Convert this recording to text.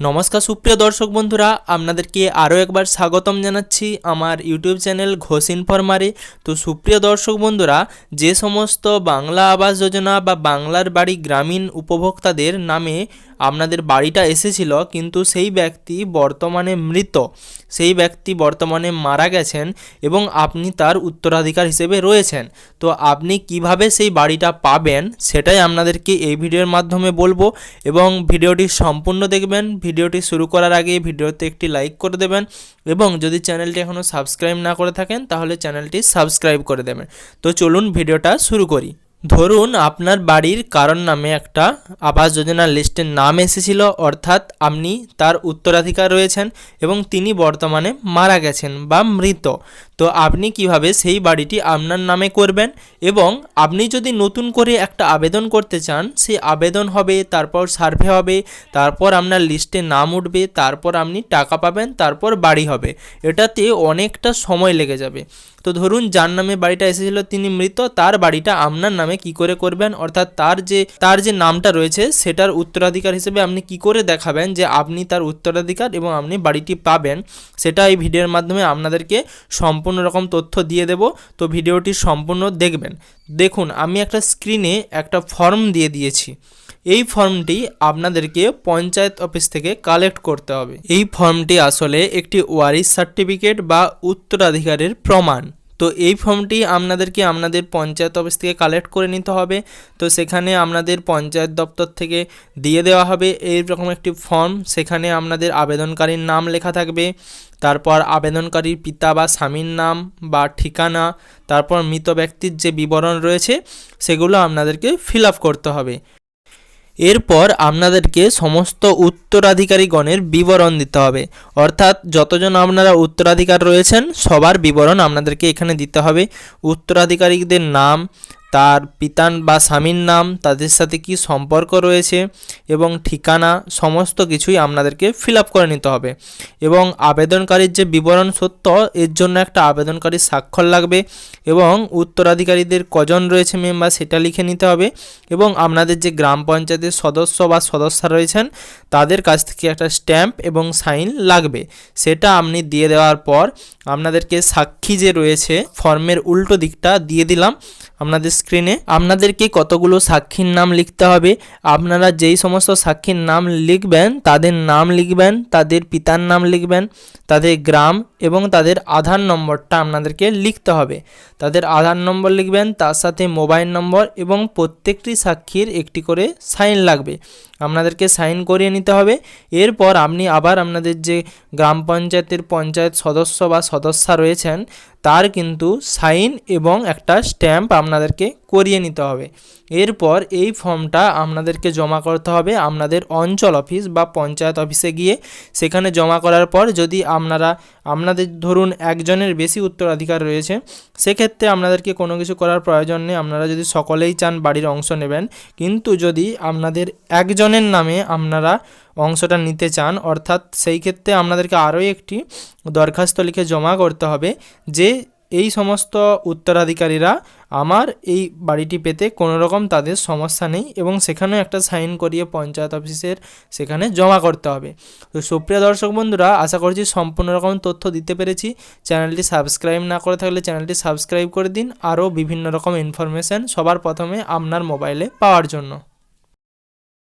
নমস্কার সুপ্রিয় দর্শক বন্ধুরা, আপনাদেরকে আরও একবার স্বাগতম জানাচ্ছি আমার ইউটিউব চ্যানেল ঘোষ ইনফরমারে। তো সুপ্রিয় দর্শক বন্ধুরা, যে সমস্ত বাংলা আবাস যোজনা বা বাংলার বাড়ি গ্রামীণ উপভোক্তাদের নামে আপনাদের বাড়িটা এসেছিল, কিন্তু সেই ব্যক্তি বর্তমানে মৃত। সেই ব্যক্তি বর্তমানে মারা গেছেন এবং আপনি তার উত্তরাধিকার হিসেবে রয়েছেন। তো আপনি কীভাবে সেই বাড়িটা পাবেন, সেটাই আপনাদেরকে এই ভিডিওর মাধ্যমে বলব এবং ভিডিওটি সম্পূর্ণ দেখবেন। ভিডিওটি শুরু করার আগে ভিডিওতে একটি লাইক করে দেবেন এবং যদি চ্যানেলটি এখনও সাবস্ক্রাইব না করে থাকেন, তাহলে চ্যানেলটি সাবস্ক্রাইব করে দেবেন। তো চলুন ভিডিওটা শুরু করি। ধরুন আপনার বাড়ির কারণ নামে একটা আবাস যোজনার লিস্টের নাম এসেছিল, অর্থাৎ আপনি তার উত্তরাধিকার রয়েছেন এবং তিনি বর্তমানে মারা গেছেন বা মৃত। তো আপনি কীভাবে সেই বাড়িটি আপনার নামে করবেন এবং আপনি যদি নতুন করে একটা আবেদন করতে চান সেই আবেদন হবে, তারপর সার্ভে হবে, তারপর আপনার লিস্টে নাম উঠবে, তারপর আপনি টাকা পাবেন, তারপর বাড়ি হবে। এটাতে অনেকটা সময় লেগে যাবে। তো ধরুন যার নামে বাড়িটা এসেছিল তিনি মৃত, তার বাড়িটা আপনার নামে কি করে করবেন? অর্থাৎ তার যে তার যে নামটা রয়েছে সেটার উত্তরাধিকার হিসেবে আপনি কি করে দেখাবেন যে আপনি তার উত্তরাধিকার এবং আপনি বাড়িটি পাবেন? সেটা এই ভিডিওর মাধ্যমে আপনাদেরকে সম্পূর্ণ রকম তথ্য দিয়ে দেব। তো ভিডিওটি সম্পূর্ণ দেখবেন। দেখুন, আমি একটা স্ক্রিনে একটা ফর্ম দিয়ে দিয়েছি। এই ফর্মটি আপনাদেরকে পঞ্চায়েত অফিস থেকে কালেক্ট করতে হবে। এই ফর্মটি আসলে একটি ওয়ারিশ সার্টিফিকেট বা উত্তরাধিকারের প্রমাণ। তো এই ফর্মটি আপনাদেরকে আপনাদের পঞ্চায়েত অফিস থেকে কালেক্ট করে নিতে হবে। তো সেখানে আপনাদের পঞ্চায়েত দপ্তর থেকে দিয়ে দেওয়া হবে এই রকম একটি ফর্ম সেখানে আপনাদের আবেদনকারীর নাম লেখা থাকবে, তারপর আবেদনকারীর পিতা বা স্বামীর নাম বা ঠিকানা, তারপর মৃত ব্যক্তির যে বিবরণ রয়েছে, সেগুলো আপনাদেরকে ফিল আপ করতে হবে। এরপর আপনাদেরকে সমস্ত উত্তরাধিকারীগণের বিবরণ দিতে হবে। অর্থাৎ যতজন আপনারা উত্তরাধিকার রয়েছেন, সবার বিবরণ আপনাদেরকে এখানে দিতে হবে। উত্তরাধিকারীদের নাম তার পিতান বা স্বামীর নাম, তাদের সাথে কি সম্পর্ক রয়েছে এবং ঠিকানা, সমস্ত কিছুই আপনাদেরকে ফিল আপ করে নিতে হবে। এবং আবেদনকারীর যে বিবরণ সত্য, এর জন্য একটা আবেদনকারীর স্বাক্ষর লাগবে এবং উত্তরাধিকারীদের কজন রয়েছে মেম্বার সেটা লিখে নিতে হবে এবং আপনাদের যে গ্রাম পঞ্চায়েতের সদস্য বা সদস্য রয়েছেন, তাদের কাছ থেকে একটা স্ট্যাম্প এবং সাইন লাগবে। সেটা আপনি দিয়ে দেওয়ার পর আপনাদেরকে সাক্ষী যে রয়েছে ফর্মের উল্টো দিকটা দিয়ে দিলাম। আপনাদের স্ক্রিনে আপনাদেরকে কতগুলো সাক্ষীর নাম লিখতে হবে। আপনারা যেই সমস্ত সাক্ষীর নাম লিখবেন, তাদের নাম লিখবেন, তাদের পিতার নাম লিখবেন, তাদের গ্রাম এবং তাদের আধার নম্বরটা আপনাদেরকে লিখতে হবে। তাদের আধার নম্বর লিখবেন, তার সাথে মোবাইল নম্বর এবং প্রত্যেকটি সাক্ষীর একটি করে সাইন লাগবে। আপনাদেরকে সাইন করিয়ে নিতে হবে। এরপর আপনি আবার আপনাদের যে গ্রাম পঞ্চায়েতের পঞ্চায়েত সদস্য বা সদস্যা রয়েছেন, তার কিন্তু সাইন এবং একটা স্ট্যাম্প আপনাদেরকে করিয়ে নিতে হবে। এরপর এই ফর্মটা আপনাদেরকে জমা করতে হবে আপনাদের অঞ্চল অফিস বা পঞ্চায়েত অফিসে গিয়ে। সেখানে জমা করার পর যদি আপনারা আপনাদের ধরুন একজনের বেশি উত্তরাধিকার রয়েছে, সেক্ষেত্রে আপনাদেরকে কোনো কিছু করার প্রয়োজন নেই। আপনারা যদি সকলেই চান বাড়ির অংশ নেবেন, কিন্তু যদি আপনাদের একজনের নামে আপনারা অংশটা নিতে চান, অর্থাৎ সেই ক্ষেত্রে আপনাদেরকে আরও একটি দরখাস্ত লিখে জমা করতে হবে যে এই সমস্ত উত্তরাধিকারীরা আমার এই বাড়িটি পেতে কোনো রকম তাদের সমস্যা নেই এবং সেখানেও একটা সাইন করিয়ে পঞ্চায়েত অফিসের সেখানে জমা করতে হবে। তো সুপ্রিয় দর্শক বন্ধুরা, আশা করছি সম্পূর্ণ রকম তথ্য দিতে পেরেছি। চ্যানেলটি সাবস্ক্রাইব না করে থাকলে চ্যানেলটি সাবস্ক্রাইব করে দিন। আরও বিভিন্ন রকম ইনফরমেশান সবার প্রথমে আপনার মোবাইলে পাওয়ার জন্য।